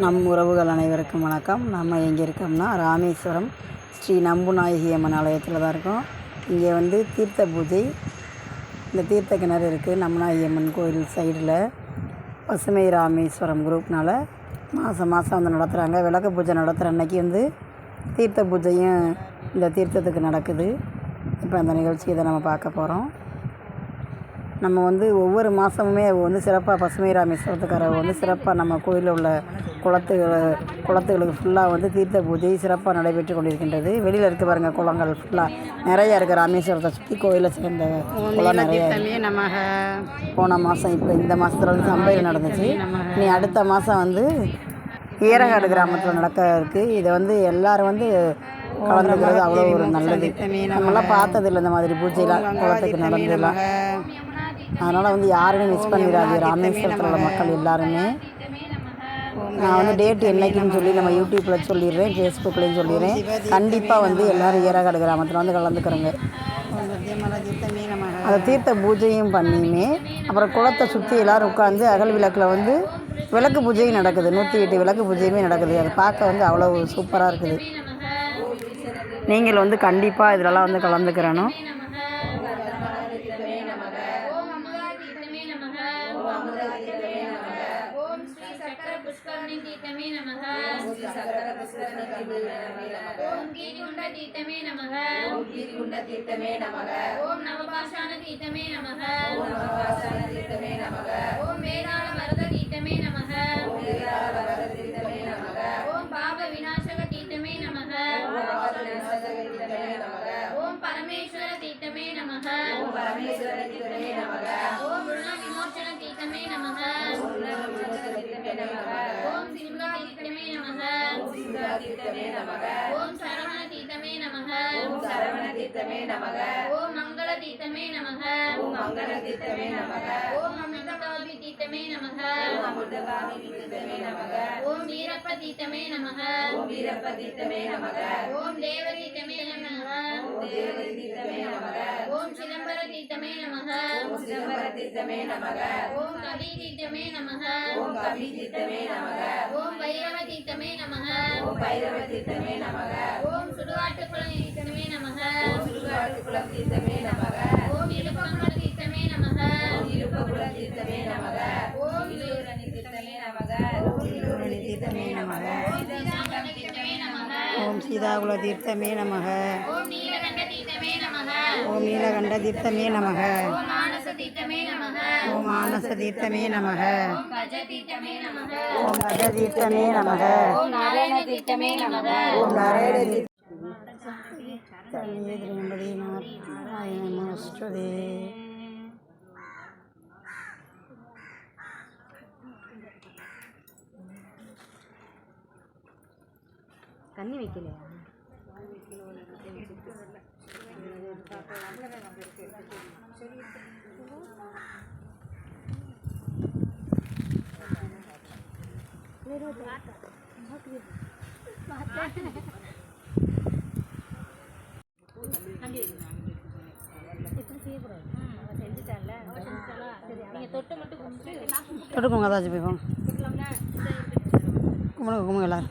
நம் உறவுகள் அனைவருக்கும் வணக்கம். நம்ம எங்கே இருக்கோம்னா ராமேஸ்வரம். ஸ்ரீ நம்புநாயகி அம்மன் ஆலயத்தில் தான் இருக்கோம். இங்கே வந்து தீர்த்த பூஜை. இந்த தீர்த்த கிணறு இருக்குது நம்புநாயகி அம்மன் கோயில் சைடில். பசுமை ராமேஸ்வரம் குரூப்னால் மாதம் மாதம் வந்து நடத்துகிறாங்க விளக்கு பூஜை நடத்துகிற அன்னைக்கு வந்து தீர்த்த பூஜையும் இந்த தீர்த்தத்துக்கு நடக்குது. இப்போ அந்த நிகழ்ச்சியை தான் நம்ம பார்க்க போகிறோம் நம்ம வந்து ஒவ்வொரு மாதமுமே வந்து சிறப்பாக பசுமை ராமேஸ்வரத்துக்காரர் வந்து சிறப்பாக நம்ம கோயிலில் உள்ள குளத்துகள் குளத்துகளுக்கு ஃபுல்லாக வந்து தீர்த்த பூஜை சிறப்பாக நடைபெற்று கொண்டிருக்கின்றது. வெளியில் இருக்க பாருங்கள் குளங்கள் ஃபுல்லாக நிறையா இருக்குது ராமேஸ்வரத்தை சுற்றி கோயிலை சேர்ந்த குளம் நிறைய போன மாதம் இப்போ இந்த மாதத்துல வந்து சம்பையில் நடந்துச்சு. இனி அடுத்த மாதம் வந்து ஈரகாடு கிராமத்தில் நடக்க இருக்குது இதை வந்து எல்லாரும் வந்து கலந்துக்கிறது அவ்வளோ ஒரு நல்லது. நம்மளாம் பார்த்ததில்ல இந்த மாதிரி பூஜைலாம் குளத்துக்கு நடந்ததெல்லாம். அதனால் வந்து யாருமே மிஸ் பண்ணிடாது ராமேஸ்வரத்தில் உள்ள மக்கள் எல்லாருமே. நான் வந்து டேட் என்னைக்குன்னு சொல்லி நம்ம யூடியூப்பில் சொல்லிடுறேன் ஃபேஸ்புக்லேயும் சொல்லிடுறேன். கண்டிப்பாக வந்து எல்லோரும் ஈரகாடு கிராமத்தில் வந்து கலந்துக்கிறோங்க. அதை தீர்த்த பூஜையும் பண்ணியுமே. அப்புறம் குளத்தை சுற்றி எல்லோரும் உட்காந்து அகல் விளக்கில் வந்து விளக்கு பூஜையும் நடக்குது. நூற்றி எட்டு விளக்கு பூஜையுமே நடக்குது. அதை பார்க்க வந்து அவ்வளோ சூப்பராக இருக்குது. நீங்கள் வந்து கண்டிப்பாக இதிலலாம் வந்து கலந்துக்கிறணும் ஓம் அமுதா தீர்த்தமே நமக ஓம் அமுதா தீர்த்தமே நமக. ஓம் ஸ்ரீ சக்கர புஷ்கரணி தீர்த்தமே நமக ஓம் கீரிகுண்ட தீர்த்தமே நமக ஓம் நவபாஷான தீர்த்தமே நமக ஓம் வேதாள வரத தீர்த்தமே நமக ஓம் பாப விநாசக தீர்த்தமே நமக ஓம் பரமேஸ்வர தீர்த்தமே நமக. ஓம் பரமேஸ்வர தீர்த்தமே நமக ஓம் தீர்த்தமே நமக. ஓம் சரவண தீர்த்தமே நமக. ஓம் சரவண தீர்த்தமே நமக. ஓம் மங்கள தீர்த்தமே நமக. ஓம் மங்கள தீர்த்தமே நமக. ஓம் அமிர்தகாமி தீர்த்தமே நமக. ஓம் அமிர்தகாமி தீர்த்தமே நமக. ஓம் வீரப்ப தீர்த்தமே நமக. ஓம் வீரப்ப தீர்த்தமே நமக. ஓம் தேவ தீர்த்தமே நமக ஓம் தேவ தீர்த்தமே நமக ஓம் சிதம்பர தீர்த்தமே நமக ஓம் சிதம்பர தீர்த்தமே நமக ஓம் கவி தீர்த்தமே நமக ஓம் கவி தீர்த்தமே நமக ஓம் பைரவ தீர்த்தமே நமக ஓம் பைரவ தீர்த்தமே நமக ஓம் தீர்த்தமே நமக ஓம் சுடுகாட்டுக்குளம் தீர்த்தமே நமக ஓம் இழுப்பங்குள தீர்த்தமே நமக ஓம் இழுப்பங்குள தீர்த்தமே நமக ஓம் இளூரணி தீர்த்தமே நமக ஓம் இளூரணி தீர்த்தமே நமக ஓம் சீதாகுள தீர்த்தமே நமக ஓம் சீதாகுல தீர்த்தமே நமக ஓம் நீலகண்ட ஓம் நீலகண்ட தீர்த்தமே நமக. ஓம் மானச தீர்த்தமே நமக. ஓம் கஜ தீர்த்தமே நமக. ஓம் நாராயண தீர்த்தமே நமக. ஓம் நாராயண தீர்த்தமே நாராயண தண்ணி வைக்கலையா? தொட்டுக்கோங்க ஏதாச்சும் போய் போங்க கும்பிடுங்க கும்பிடுங்க எல்லாரும்.